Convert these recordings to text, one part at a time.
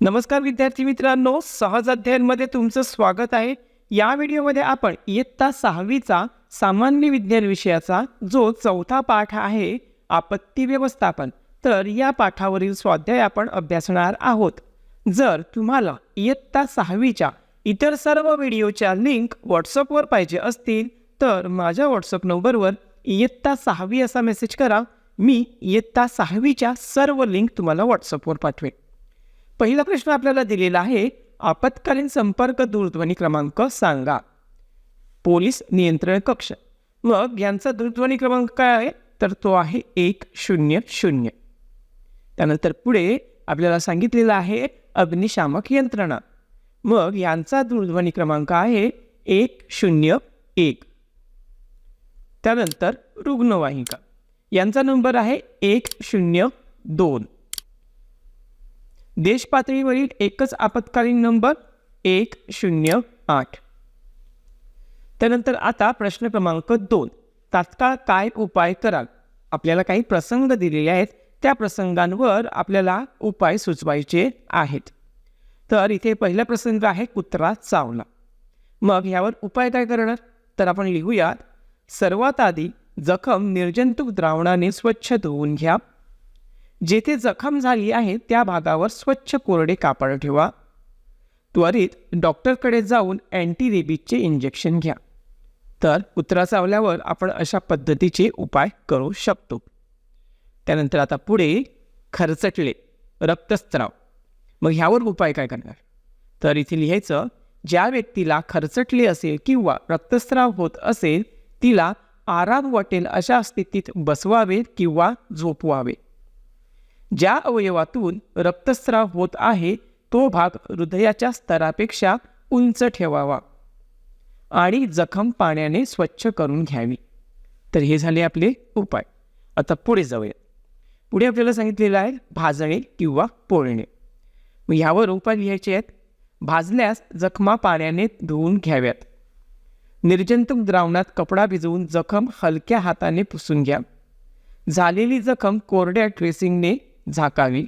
नमस्कार विद्यार्थी मित्रांनो सहज अध्ययनमध्ये तुमचं स्वागत आहे. या व्हिडिओमध्ये आपण इयत्ता सहावीचा सामान्य विज्ञान विषयाचा जो चौथा पाठ आहे आपत्ती व्यवस्थापन तर या पाठावरील स्वाध्याय आपण अभ्यासणार आहोत. जर तुम्हाला इयत्ता सहावीच्या इतर सर्व व्हिडिओच्या लिंक व्हॉट्सअपवर पाहिजे असतील तर माझ्या व्हॉट्सअप नंबरवर इयत्ता सहावी असा मेसेज करा. मी इयत्ता सहावीच्या सर्व लिंक तुम्हाला व्हॉट्सअपवर पाठवेन. पहिला प्रश्न आपल्याला दिलेला आहे आपत्कालीन संपर्क दूरध्वनी क्रमांक सांगा. पोलीस नियंत्रण कक्ष. मग यांचा दूरध्वनी क्रमांक काय आहे? तर तो आहे एक शून्य शून्य. त्यानंतर पुढे आपल्याला सांगितलेलं आहे अग्निशामक यंत्रणा. मग यांचा दूरध्वनी क्रमांक आहे एक शून्य एक. त्यानंतर रुग्णवाहिका. यांचा नंबर आहे एक शून्य दोन. देशपातळीवरील एकच आपत्कालीन नंबर एक शून्य आठ. त्यानंतर आता प्रश्न क्रमांक दोन. तात्काळ काय उपाय कराल? आपल्याला काही प्रसंग दिलेले आहेत. त्या प्रसंगांवर आपल्याला उपाय सुचवायचे आहेत. तर इथे पहिला प्रसंग आहे कुत्रा चावला मग यावर उपाय काय करणार? तर आपण लिहूयात. सर्वात आधी जखम निर्जंतुक द्रावणाने स्वच्छ धुवून घ्या. जेथे जखम झाली आहे त्या भागावर स्वच्छ कोरडे कापड ठेवा. त्वरित डॉक्टरकडे जाऊन अँटी रेबीजचे इंजेक्शन घ्या. तर कुत्रा चावल्यावर आपण अशा पद्धतीचे उपाय करू शकतो. त्यानंतर आता पुढे खरचटले रक्तस्त्राव. मग ह्यावर उपाय काय करणार? तर इथे लिहायचं ज्या व्यक्तीला खरचटले असेल किंवा रक्तस्राव होत असेल तिला आराम वाटेल अशा स्थितीत बसवावे किंवा झोपवावे ज्या अवयवातून रक्तस्राव होत आहे तो भाग हृदयाच्या स्तरापेक्षा उंच ठेवावा आणि जखम पाण्याने स्वच्छ करून घ्यावी. तर हे झाले आपले उपाय. आता पुढे जाऊया पुढे आपल्याला सांगितलेलं आहे भाजणे किंवा पोळणे. मग ह्यावर उपाय लिहायचे आहेत. भाजल्यास जखमा पाण्याने धुवून घ्याव्यात. निर्जंतुक द्रावणात कपडा भिजवून जखम हलक्या हाताने पुसून घ्या. झालेली जखम कोरड्या ड्रेसिंगने झाकावी.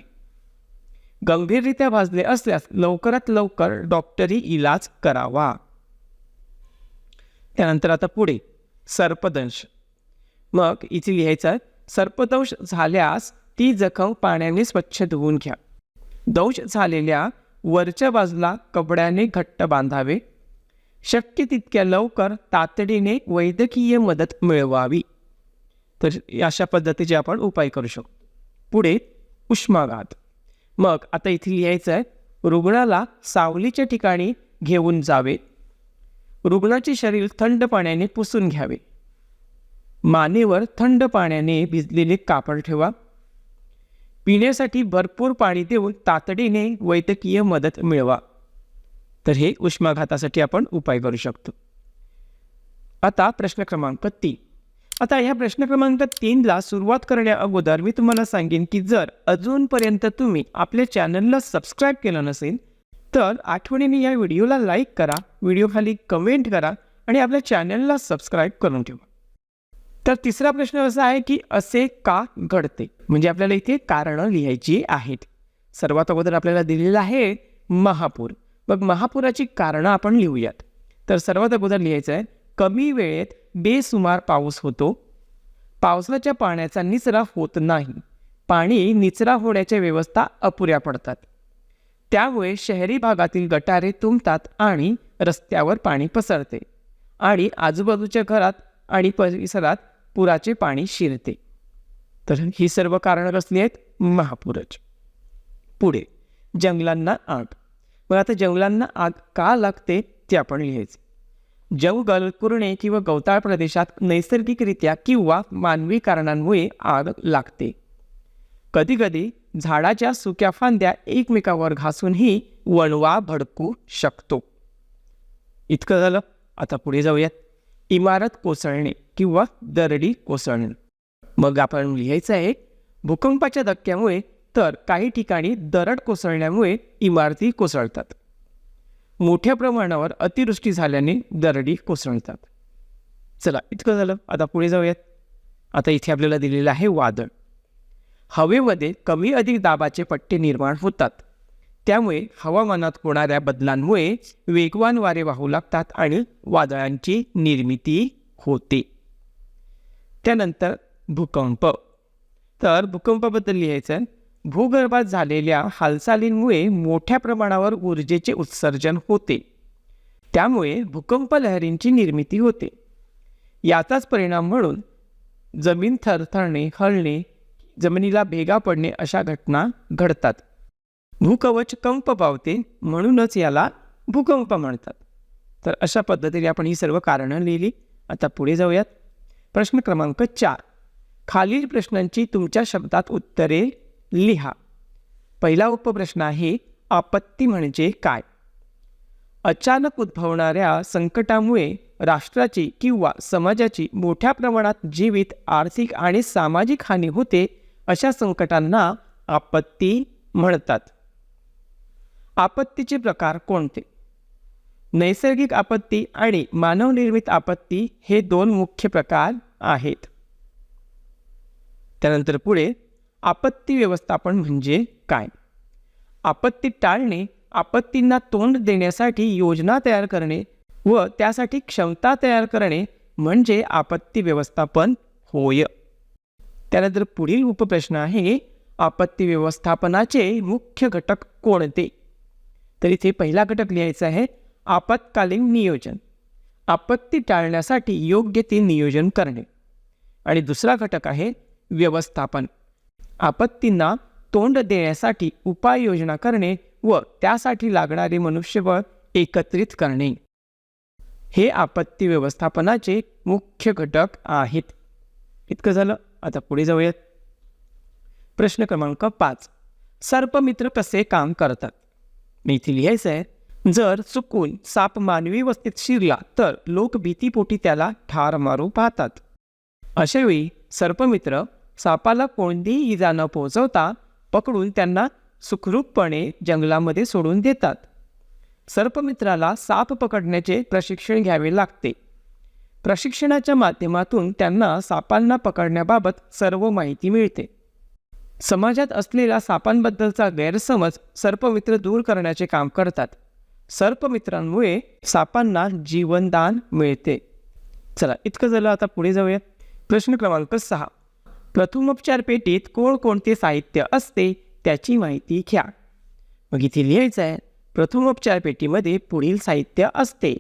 गंभीररित्या भाजले असल्यास लवकरात लवकर डॉक्टरी इलाज करावा. त्यानंतर आता पुढे सर्पदंश. मग इथे लिहायचं आहे सर्पदंश झाल्यास ती जखम पाण्याने स्वच्छ धुवून घ्या. दंश झालेल्या वरच्या बाजूला कपड्याने घट्ट बांधावे. शक्य तितक्या लवकर तातडीने वैद्यकीय मदत मिळवावी. तर अशा पद्धतीचे आपण उपाय करू शकतो. पुढे उष्माघात मग आता इथे लिहायचं आहे रुग्णाला सावलीच्या ठिकाणी घेऊन जावे. रुग्णाचे शरीर थंड पाण्याने पुसून घ्यावे. मानेवर थंड पाण्याने भिजलेले कापड ठेवा. पिण्यासाठी भरपूर पाणी देऊन तातडीने वैद्यकीय मदत मिळवा. तर हे उष्माघातासाठी आपण उपाय करू शकतो. आता प्रश्न क्रमांक तीन. आता ह्या प्रश्न क्रमांक तीनला सुरुवात करण्या अगोदर मी तुम्हाला सांगेन की जर अजूनपर्यंत तुम्ही आपल्या चॅनलला सबस्क्राईब केलं नसेल तर आठवणीने या व्हिडिओला लाईक करा व्हिडिओखाली कमेंट करा आणि आपल्या चॅनलला सबस्क्राईब करून ठेवा. तर तिसरा प्रश्न असा आहे की असे का घडते? म्हणजे आपल्याला इथे कारणं लिहायची आहेत. सर्वात अगोदर आपल्याला दिलेलं आहे महापूर. मग महापुराची कारणं आपण लिहूयात. तर सर्वात अगोदर लिहायचं आहे कमी वेळेत बेसुमार पाऊस होतो. पावसाच्या पाण्याचा निचरा होत नाही. पाणी निचरा होण्याच्या व्यवस्था अपुऱ्या पडतात. त्यामुळे शहरी भागातील गटारे तुंबतात आणि रस्त्यावर पाणी पसरते आणि आजूबाजूच्या घरात आणि परिसरात पुराचे पाणी शिरते. तर ही सर्व कारणं कसली आहेत? महापूरच पुढे जंगलांना आग. मग आता जंगलांना आग का लागते ते आपण लिहायचं. जंगल कुरणे किंवा गवताळ प्रदेशात नैसर्गिकरित्या किंवा मानवी कारणांमुळे आग लागते. कधीकधी झाडाच्या सुक्या फांद्या एकमेकावर घासूनही वणवा भडकू शकतो. इतकं झालं आता पुढे जाऊयात. इमारत कोसळणे किंवा दरडी कोसळणे. मग आपण लिहायचं आहे भूकंपाच्या धक्क्यामुळे तर काही ठिकाणी दरड कोसळण्यामुळे इमारती कोसळतात. मोठ्या प्रमाणावर अतिवृष्टी झाल्याने दरडी कोसळतात. चला इतकं झालं. आता पुढे जाऊयात. आता इथे आपल्याला दिलेलं आहे वादळ. हवेमध्ये कमी अधिक दाबाचे पट्टे निर्माण होतात. त्यामुळे हवामानात होणाऱ्या बदलांमुळे वेगवान वारे वाहू लागतात आणि वादळांची निर्मिती होते. त्यानंतर भूकंप. तर भूकंपाबद्दल लिहायचं आहे भूगर्भात झालेल्या हालचालींमुळे मोठ्या प्रमाणावर ऊर्जेचे उत्सर्जन होते. त्यामुळे भूकंप लहरींची निर्मिती होते. याचाच परिणाम म्हणून जमीन थरथरणे हलणे जमिनीला भेगा पडणे अशा घटना घडतात. भूकवच कंप पावते म्हणूनच याला भूकंप म्हणतात. तर अशा पद्धतीने आपण ही सर्व कारणं लिहिली. आता पुढे जाऊयात. प्रश्न क्रमांक चार. खालील प्रश्नांची तुमच्या शब्दात उत्तरे लिहा. पहिला उपप्रश्न आहे आपत्ती म्हणजे काय? अचानक उद्भवणाऱ्या संकटामुळे राष्ट्राची किंवा समाजाची मोठ्या प्रमाणात जीवित आर्थिक आणि सामाजिक हानी होते अशा संकटांना आपत्ती म्हणतात. आपत्तीचे प्रकार कोणते? नैसर्गिक आपत्ती आणि मानवनिर्मित आपत्ती हे दोन मुख्य प्रकार आहेत. त्यानंतर पुढे आपत्ती व्यवस्थापन म्हणजे काय? आपत्ती टाळणे आपत्तींना तोंड देण्यासाठी योजना तयार करणे व त्यासाठी क्षमता तयार करणे म्हणजे आपत्ती व्यवस्थापन होय. त्यानंतर पुढील उपप्रश्न आहे आपत्ती व्यवस्थापनाचे मुख्य घटक कोणते? तर इथे पहिला घटक लिहायचा आहे आपत्कालीन नियोजन. आपत्ती टाळण्यासाठी योग्य ते नियोजन करणे. आणि दुसरा घटक आहे व्यवस्थापन. आपत्तींना तोंड देण्यासाठी उपाययोजना करणे व त्यासाठी लागणारे मनुष्यबळ एकत्रित करणे. हे आपत्ती व्यवस्थापनाचे मुख्य घटक आहेत. इतकं झालं आता पुढे जाऊयात. प्रश्न क्रमांक पाच. सर्पमित्र कसे काम करतात? मी इथे लिहायचं आहे जर चुकून साप मानवी वस्तीत शिरला तर लोक भीतीपोटी त्याला ठार मारू पाहतात. अशावेळी सर्पमित्र सापाला कोणतीही इजा न पोहोचवता पकडून त्यांना सुखरूपपणे जंगलामध्ये सोडून देतात. सर्पमित्राला साप पकडण्याचे प्रशिक्षण घ्यावे लागते. प्रशिक्षणाच्या माध्यमातून त्यांना सापांना पकडण्याबाबत सर्व माहिती मिळते. समाजात असलेला सापांबद्दलचा गैरसमज सर्पमित्र दूर करण्याचे काम करतात. सर्पमित्रांमुळे सापांना जीवनदान मिळते. चला इतकं झालं आता पुढे जाऊया. प्रश्न क्रमांक सहा. प्रथमोपचार पेटीत कोणकोणते साहित्य असते त्याची माहिती घ्या. मग इथे लिहायचं आहे प्रथमोपचार पेटीमध्ये पुढील साहित्य असते.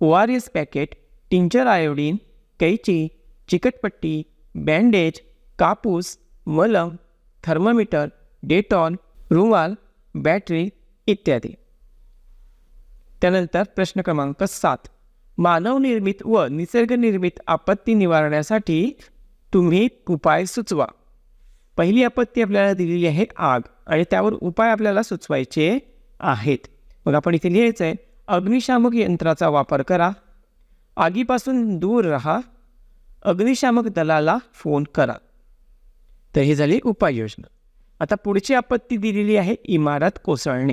O R S packet tincture iodine कैची चिकटपट्टी बँडेज कापूस मलम थर्मोमीटर डेटॉन रुमाल बॅटरी इत्यादी. त्यानंतर प्रश्न क्रमांक सात. मानवनिर्मित व निसर्गनिर्मित आपत्ती निवारण्यासाठी तुम्ही उपाय सुचवा. पहिली आपत्ती आपल्याला दिलेली आहे आग आणि त्यावर उपाय आपल्याला सुचवायचे आहेत. मग आपण इथे लिहायचं आहे अग्निशामक यंत्राचा वापर करा. आगीपासून दूर राहा. अग्निशामक दलाला फोन करा. तर ही झाली उपाययोजना. आता पुढची आपत्ती दिलेली आहे इमारत कोसळणे.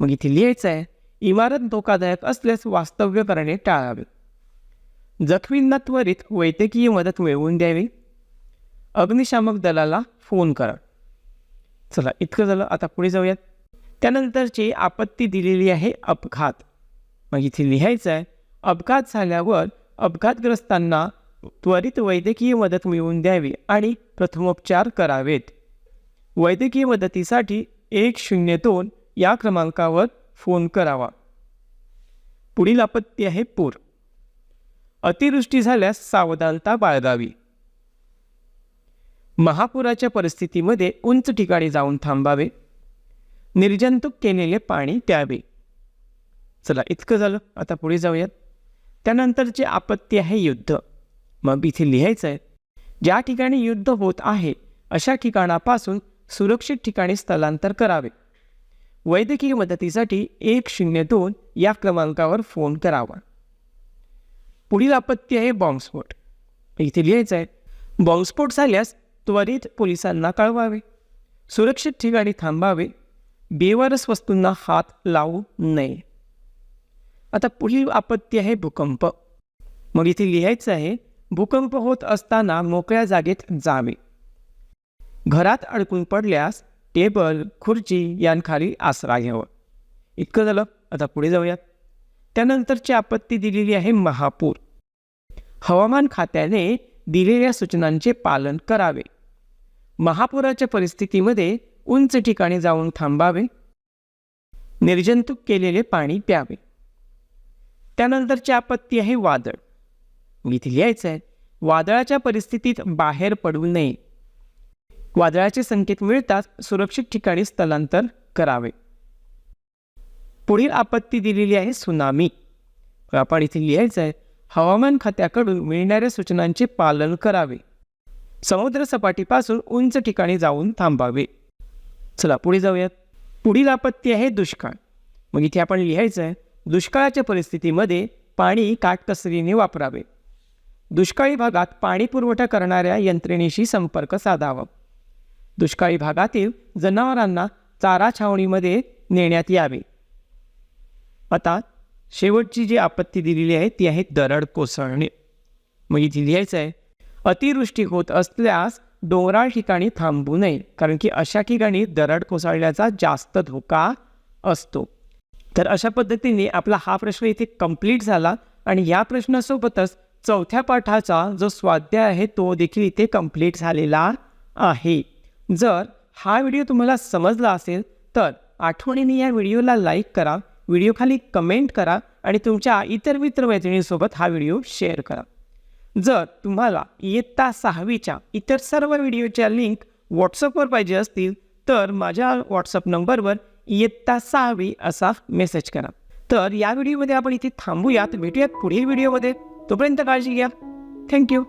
मग इथे लिहायचं आहे इमारत धोकादायक असल्यास वास्तव्य करणे टाळावे. जखमींना त्वरित वैद्यकीय मदत मिळवून द्यावी. अग्निशामक दलाला फोन करा. चला इतकं झालं आता पुढे जाऊयात. त्यानंतरची आपत्ती दिलेली आहे अपघात. मग इथे लिहायचं आहे अपघात झाल्यावर अपघातग्रस्तांना त्वरित वैद्यकीय मदत मिळवून द्यावी आणि प्रथमोपचार करावेत. वैद्यकीय मदतीसाठी एक शून्य दोन या क्रमांकावर फोन करावा. पुढील आपत्ती आहे पूर. अतिवृष्टी झाल्यास सावधानता बाळगावी. महापुराच्या परिस्थितीमध्ये उंच ठिकाणी जाऊन थांबावे. निर्जंतुक केलेले पाणी प्यावे. चला इतकं झालं. आता पुढे जाऊयात. त्यानंतरची आपत्ती आहे युद्ध. मग इथे लिहायचं आहे ज्या ठिकाणी युद्ध होत आहे अशा ठिकाणापासून सुरक्षित ठिकाणी स्थलांतर करावे. वैद्यकीय मदतीसाठी एक शून्य दोन या क्रमांकावर फोन करावा. पुढील आपत्ती आहे बॉम्बस्फोट. इथे लिहायचं आहे बॉम्बस्फोट झाल्यास त्वरित पोलिसांना कळवावे. सुरक्षित ठिकाणी थांबावे. बेवारस वस्तूंना हात लावू नये. आता पुढील आपत्ती आहे भूकंप. मग इथे लिहायचं आहे भूकंप होत असताना मोकळ्या जागेत जावे. घरात अडकून पडल्यास टेबल खुर्ची यांखाली आसरा घ्यावा. इतकं झालं. आता पुढे जाऊयात. त्यानंतरची आपत्ती दिलेली आहे महापूर. हवामान खात्याने दिलेल्या सूचनांचे पालन करावे. महापुराच्या परिस्थितीमध्ये उंच ठिकाणी जाऊन थांबावे. निर्जंतुक केलेले पाणी प्यावे. त्यानंतरची आपत्ती आहे वादळ. मी इथे लिहायचं आहे वादळाच्या परिस्थितीत बाहेर पडू नये. वादळाचे संकेत मिळताच सुरक्षित ठिकाणी स्थलांतर करावे. पुढील आपत्ती दिलेली आहे सुनामी. आपण इथे लिहायचं आहे हवामान खात्याकडून मिळणाऱ्या सूचनांचे पालन करावे. समुद्रसपाटीपासून उंच ठिकाणी जाऊन थांबावे. चला पुढे जाऊयात. पुढील आपत्ती आहे दुष्काळ. मग इथे आपण लिहायचं आहे दुष्काळाच्या परिस्थितीमध्ये पाणी काटकसरीने वापरावे. दुष्काळी भागात पाणी पुरवठा करणाऱ्या यंत्रणेशी संपर्क साधावा. दुष्काळी भागातील जनावरांना चारा छावणीमध्ये नेण्यात यावे. आता शेवटची जी आपत्ती दिलेली आहे ती आहे दरड कोसळणे. मग इथे लिहायचं आहे अतिवृष्टी होत असल्यास डोंगराळ ठिकाणी थांबू नये कारण की अशा ठिकाणी दरड कोसळण्याचा जास्त धोका असतो. तर अशा पद्धतीने आपला हा प्रश्न इथे कंप्लीट झाला आणि या प्रश्नासोबतच चौथ्या पाठाचा जो स्वाध्याय आहे तो देखील इथे कंप्लीट झालेला आहे. जर हा व्हिडिओ तुम्हाला समजला असेल तर आठवणीने या व्हिडिओला लाईक करा व्हिडिओखाली कमेंट करा आणि तुमच्या इतर मित्रमैत्रिणींसोबत हा व्हिडिओ शेअर करा. जर तुम्हाला इयत्ता सहावीच्या इतर सर्व व्हिडिओच्या लिंक व्हॉट्सअपवर पाहिजे असतील तर माझ्या व्हॉट्सअप नंबरवर इयत्ता सहावी असा मेसेज करा. तर या व्हिडिओमध्ये आपण इथे थांबूयात भेटूयात पुढील व्हिडिओमध्ये. तोपर्यंत काळजी घ्या. थँक्यू.